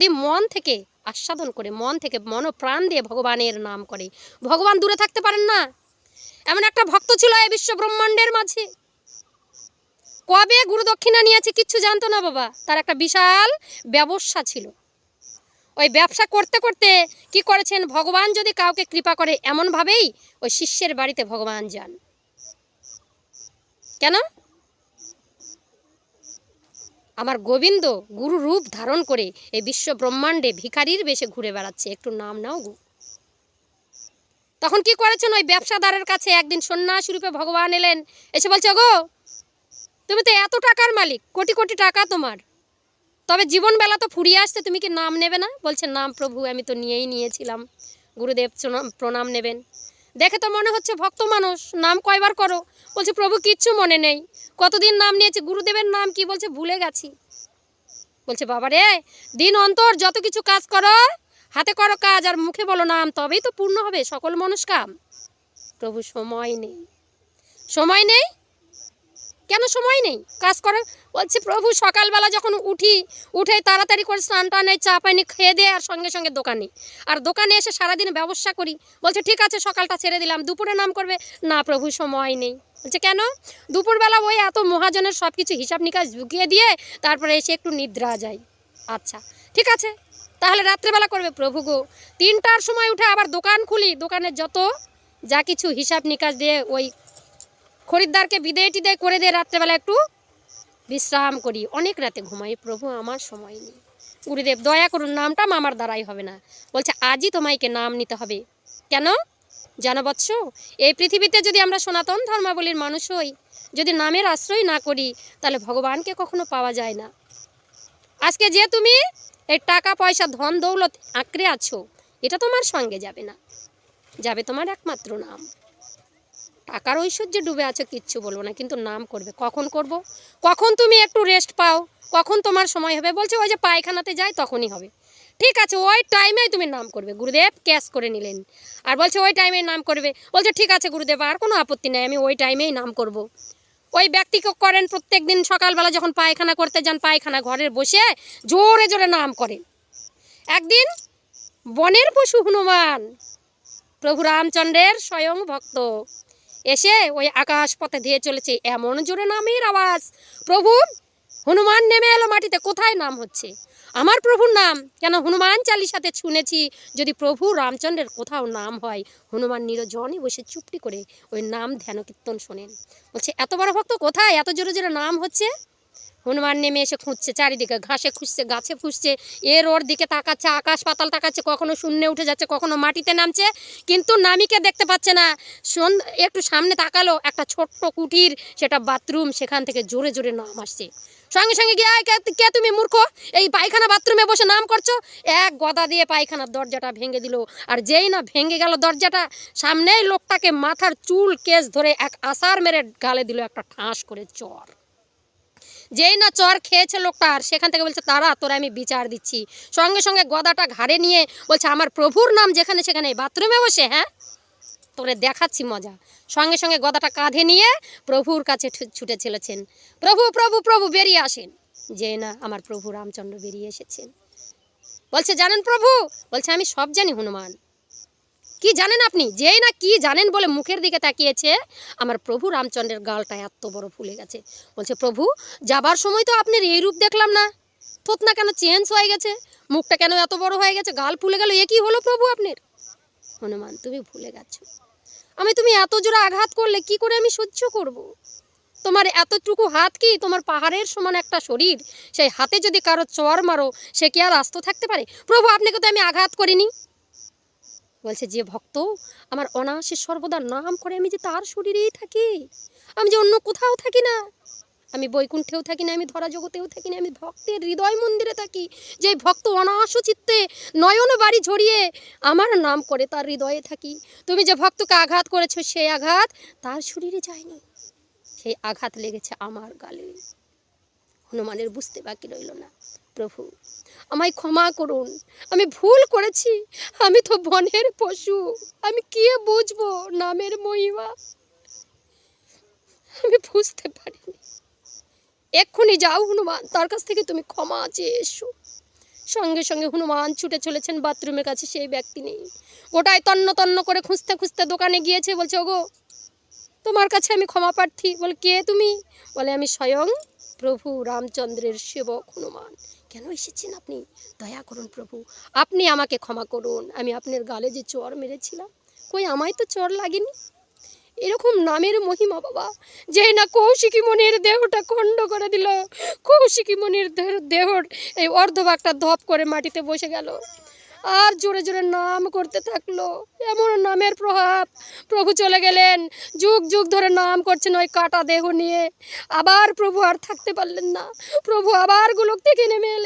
এই মন থেকে আস্বাদন করে, মন থেকে মন প্রাণ দিয়ে ভগবানের নাম করে। ভগবান দূরে থাকতে পারেন না। এমন একটা ভক্ত ছিল এই বিশ্ব ব্রহ্মাণ্ডের মাঝে। কবে গুরু দক্ষিণা নিয়েছে কিচ্ছু জানতো না বাবা। তার একটা বিশাল ব্যবসা ছিল। ওই ব্যবসা করতে করতে কি করেছেন? ভগবান যদি কাউকে কৃপা করে এমনভাবেই ওই শিষ্যের বাড়িতে ভগবান যান। কেন? আমার গোবিন্দ গুরু রূপ ধারণ করে এই বিশ্ব ব্রহ্মাণ্ডে ভিখারির বেশে ঘুরে বেড়াচ্ছে। একটু নাম নাও গো। তখন কি করেছেন? ওই ব্যবসাদারের কাছে একদিন সন্ন্যাস রূপে ভগবান এলেন। এসে বলছে গো তুমি তো এত টাকার মালিক, কোটি কোটি টাকা তোমার। তবে জীবনবেলা তো ফুরিয়ে আসতে তুমি কি নাম নেবে না? বলছে, নাম প্রভু, আমি তো নিয়েই নিয়েছিলাম। গুরুদেব প্রণাম- প্রণাম নেবেন। দেখে তো মনে হচ্ছে ভক্ত মানুষ। নাম কয়বার করো? বলছে, প্রভু, কিচ্ছু মনে নেই। কতদিন নাম নিয়েছে? গুরুদেবের নাম কি? বলছে, ভুলে গেছি। বলছে বাবা রে দিন অন্তর যত কিছু কাজ করো, হাতে করো কাজ আর মুখে বলো নাম, তবেই তো পূর্ণ হবে। সকল মনস্কাম। প্রভু, সময় নেই। সময় নেই? কেন সময় নেই? কাজ করো বলছে, প্রভু, সকালবেলা যখন উঠি, উঠে তাড়াতাড়ি করে স্নান টান চা পানি খেয়ে দিয়ে আর সঙ্গে সঙ্গে দোকানে। আর দোকানে এসে সারাদিন ব্যবসা করি। বলছে, ঠিক আছে, সকালটা ছেড়ে দিলাম। দুপুরে নাম করবে, না প্রভু, সময় নেই। বলছে, কেন? দুপুরবেলা ওই এত মহাজনের সব কিছু হিসাব নিকাশ ঢুকিয়ে দিয়ে তারপরে এসে একটু নিদ্রা যায়। আচ্ছা ঠিক আছে, তাহলে রাত্রেবেলা করবে প্রভু গো। তিনটার সময় উঠে আবার দোকান খুলি। দোকানের যত যা কিছু হিসাব নিকাশ দিয়ে ওই খরিদ্দারকে বিদেয় টিদেয় করে দিয়ে রাত্রেবেলা একটু বিশ্রাম করি। অনেক রাতে ঘুমাই প্রভু, আমার সময় নেই। গুরুদেব, দয়া করুন, নামটা আমার দ্বারাই হবে না। বলছে, আজই তোমাইকে নাম নিতে হবে। কেন? জানো বৎস, এই পৃথিবীতে যদি আমরা সনাতন ধর্মাবলীর মানুষ হই, যদি নামের আশ্রয় না করি, তাহলে ভগবানকে কখনো পাওয়া যায় না। আজকে যে তুমি এই টাকা, পয়সা, ধন, দৌলত আঁকড়ে আছো, এটা তোমার সঙ্গে যাবে না। যাবে তোমার একমাত্র নাম। টাকার ঐশ্বর্যে ডুবে আছো, কিচ্ছু বলব না, কিন্তু নাম করবে। কখন করব? কখন তুমি একটু রেস্ট পাও? কখন তোমার সময় হবে? বলছে, ওই যে পায়খানাতে যাই, তখনই হবে। ঠিক আছে, ওই টাইমেই তুমি নাম করবে। গুরুদেব ক্যাশ করে নিলেন। আর বলছে, ওই টাইমেই নাম করবে। বলছে, ঠিক আছে গুরুদেব, আর কোনো আপত্তি নেই, আমি ওই টাইমেই নাম করব। ওই ব্যক্তিকে করেন প্রত্যেক দিন সকালবেলা যখন পায়খানা করতে যান, পায়খানা ঘরে বসে জোরে জোরে নাম করেন। একদিন বনের পশু হনুমান, প্রভু রামচন্দ্রের স্বয়ং ভক্ত। এসে ওই আকাশ পথে ধেয়ে চলেছে এমন জোরে নামের আওয়াজ। প্রভু, হনুমান নেমে এলো মাটিতে, কোথায় নাম হচ্ছে? আমার প্রভুর নাম। কেন হনুমান চালিসাতে শুনেছি? যদি প্রভু রামচন্দ্রের কোথাও নাম হয়, হনুমান নিরজনে বসে চুপটি করে ওই নাম ধ্যান কীর্তন শোনেন। বলছে, এত বড় ভক্ত কোথায়? এত জোরে জোরে নাম হচ্ছে? হনুমান নেমে এসে খুঁজছে, চারিদিকে ঘাসে খুঁজছে, গাছে খুঁজছে, এর ওর দিকে তাকাচ্ছে, আকাশ পাতাল তাকাচ্ছে, কখনো শূন্যে উঠে যাচ্ছে, কখনো মাটিতে নামছে, কিন্তু নামিকে দেখতে পাচ্ছে না। একটু সামনে তাকালো, একটা ছোট্ট কুটির, সেটা বাথরুম, সেখান থেকে জোরে জোরে নাম আসছে। সঙ্গে সঙ্গে গিয়ে কে তুমি মূর্খ? এই পায়খানা বাথরুমে বসে নাম করছ? এক গদা দিয়ে পায়খানার দরজাটা ভেঙে দিল, আর যেই না ভেঙে গেল দরজাটা, সামনেই লোকটাকে মাথার চুল কেস ধরে এক আসার মেরে গালে দিল একটা ঠাঁস করে চর যেই না চর খেয়েছে লোকটা, আর সেখান থেকে বলছে, তারা, তোরা আমি বিচার দিচ্ছি। সঙ্গে সঙ্গে গদাটা ঘাড়ে নিয়ে বলছে, আমার প্রভুর নাম যেখানে সেখানে বাথরুমে বসে হ্যাঁ? তোরে দেখাচ্ছি মজা। সঙ্গে সঙ্গে গদাটা কাঁধে নিয়ে প্রভুর কাছে ছুটে চলেছেন। প্রভু প্রভু প্রভু, বেরিয়ে আসেন। যে না আমার প্রভু রামচন্দ্র বেরিয়ে এসেছেন। বলছে, জানেন প্রভু? বলছে, আমি সব জানি, হনুমান। কি জানেন আপনি? যেই না কি জানেন বলে মুখের দিকে তাকিয়েছে, আমার প্রভু রামচন্দ্রের গালটা এত বড় ফুলে গেছে। বলছে, প্রভু, যাবার সময় তো আপনার এই রূপ দেখলাম না। থোতনা কেন চেঞ্জ হয়ে গেছে? মুখটা কেন এত বড় হয়ে গেছে? গাল ফুলে গেল, এ কি হলো প্রভু আপনার? হনুমান, তুমি ভুলে গেছো। আমি তুমি এত জোরে আঘাত করলে কি করে আমি সহ্য করব। তোমার এতটুকু হাত কি তোমার পাহাড়ের সমান একটা শরীর? সেই হাতে যদি কারও চর মারো, সে কি আর আস্ত থাকতে পারে? প্রভু, আপনাকে তো আমি আঘাত করিনি। বলছে, যে ভক্ত, আমার অনায়াসে সর্বদা নাম করে আমি যে তার শরীরেই থাকি, আমি যে অন্য কোথাও থাকি না, আমি বৈকুণ্ঠেও থাকি না, আমি ধরা জগতেও থাকি না, আমি ভক্তের হৃদয় মন্দিরে থাকি, যে ভক্ত অনায়াস চিত্তে নয়ন বাড়ি ঝরিয়ে আমার নাম করে তার হৃদয়ে থাকি। তুমি যে ভক্তকে আঘাত করেছ, সেই আঘাত তার শরীরে যায়নি। সেই আঘাত লেগেছে আমার গালে। হনুমানের বুঝতে বাকি রইল না। প্রভু, আমায় ক্ষমা করুন। আমি ভুল করেছি। আমি তো বনের পশু। আমি কি বুঝব নামের মহিমা? আমি বুঝতে পারিনি। এক্ষুনি যাও হনুমান, তার কাছ থেকে তুমি ক্ষমা চেয়ে এসো। সঙ্গে সঙ্গে হনুমান ছুটে চলেছেন বাথরুমের কাছে, সেই ব্যক্তি নেই। গোটায় তন্ন তন্ন করে খুঁজতে খুঁজতে দোকানে গিয়েছে, বলছে, ওগো, তোমার কাছে আমি ক্ষমা প্রার্থী। বলে, কে তুমি? বলে, আমি স্বয়ং প্রভু রামচন্দ্রের সেবক হনুমান। কেন এসেছেন আপনি? দয়া করুন প্রভু। আপনি আমাকে ক্ষমা করুন। আমি আপনার গালে যে চর মেরেছিলাম, কই আমায় তো চর লাগেনি? এরকম নামের মহিমা বাবা, যে না কৌশিকী মনির দেহটা খণ্ড করে দিল। কৌশিকী মনির দেহ- দেহর এই অর্ধভাগটা ধপ করে মাটিতে বসে গেল। আর জোরে জোরে নাম করতে থাকল। এমন নামের প্রভাব। প্রভু চলে গেলেন। যুগ যুগ ধরে নাম করছেন ওই কাটা দেহ নিয়ে। আবার প্রভু আর থাকতে পারলেন না। প্রভু আবার গোলক থেকে নেমে এলেন।